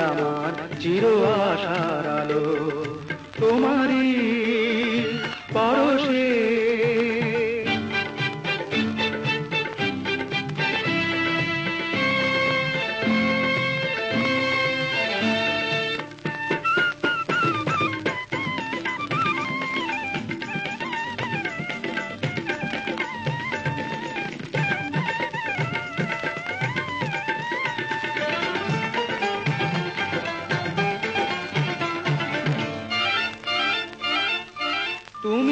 আমার চির আশার আলো। তোমারি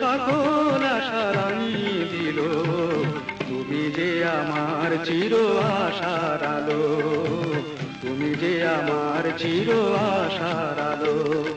সকল আশা রাঙিয়ে দিল। তুমি যে আমার চির আশার আলো, তুমি যে আমার চির আশার আলো।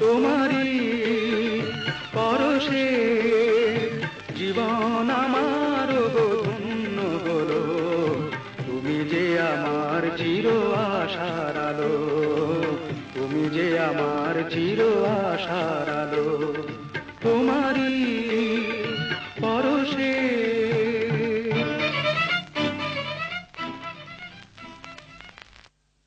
তোমারই পরশে জীবন আমার হলো। তুমি যে আমার তুমি যে আমার চির আশার আলো